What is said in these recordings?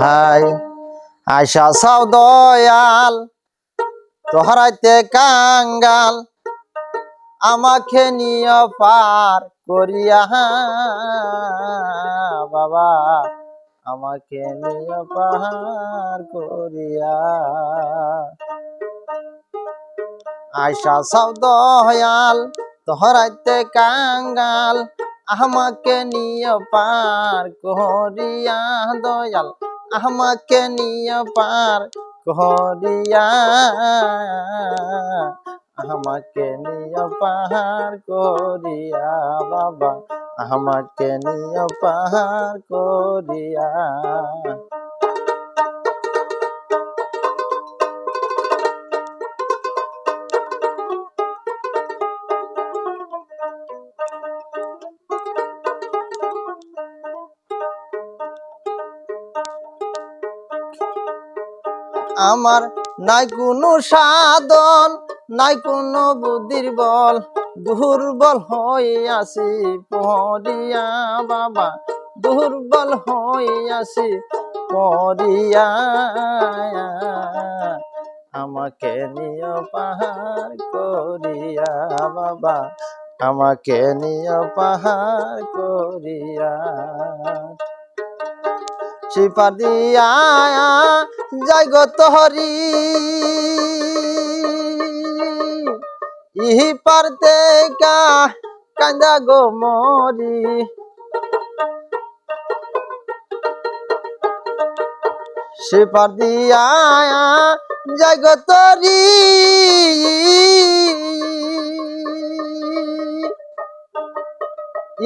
High. আশা Sao Dayal, তোহরাইতে কাঙ্গাল, আমাকে নিয়ে পার করিয়া বাবা, আমাকে নিয়ে পার করিয়া। আশা সাও দয়াল, তোহরাইতে কাঙ্গাল আমাকে নিয়ে পার করিয়া দয়াল, আমাকে নিয়ে পার করিয়া, আমাকে নিয়ে পার করিয়া বাবা, আমাকে নিয়ে পার করিয়া। আমার নাই কোনো সাধন, নাই কোনো বুদ্ধির বল। দুর্বল হয়ে আসি পড়িয়া বাবা, দুর্বল হয়ে আসি পড়িয়া। আমাকে নিয়ে পাহাড় করিয়া বাবা, আমাকে নিয়ে পাহাড় করিয়া। শিপা দিয়া যাই গো তোহরি। ইহি পারতে কা কান্দা গো মরি। শিপা দিয়া যাই তরি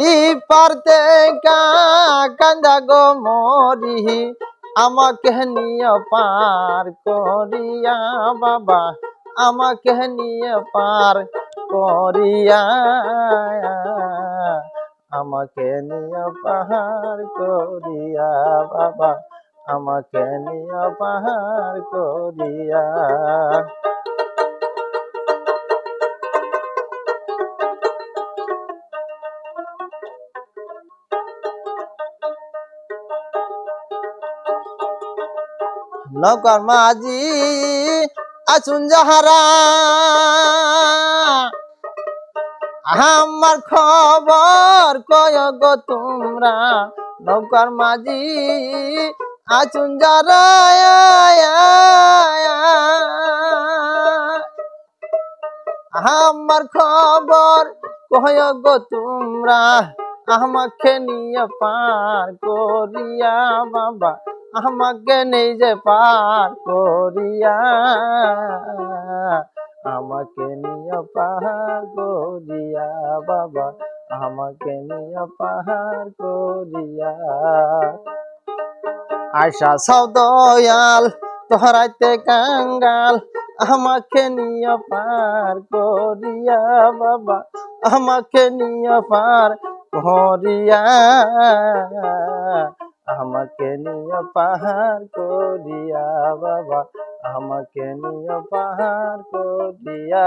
ই পারতে কান্দা গো মরি, আমাকে নিয়ে পার করিয়া বাবা, আমাকে নিয়ে পার করিয়া, আমাকে নিয়ে পাহাড় করিয়া বাবা, আমাকে নিয়ে পাহাড় করিয়া। নকর মাঝি আসুন যাহারা। আমার খবর কয় গো তোমরা? নৌকার মাঝি আসুন যারা। আমার খবর কয় গো তোমরা? আমাকে নিয়ে পার করিয়া বাবা, আমাকে যে পার করিয়া। আমাকে নিয়ে পাহাড় করিয়া বাবা, আমাকে নিয়ে পাহাড় করিয়া। আশা সদয়াল তোহরাইতে কাঙ্গাল, আমাকে নিয়ে পার করিয়া বাবা, আমাকে নিয়ে পার করিয়া আমাকে নিয়ে পাহাড় করিয়া বাবা আমাকে নিয়ে পাহাড় করিয়া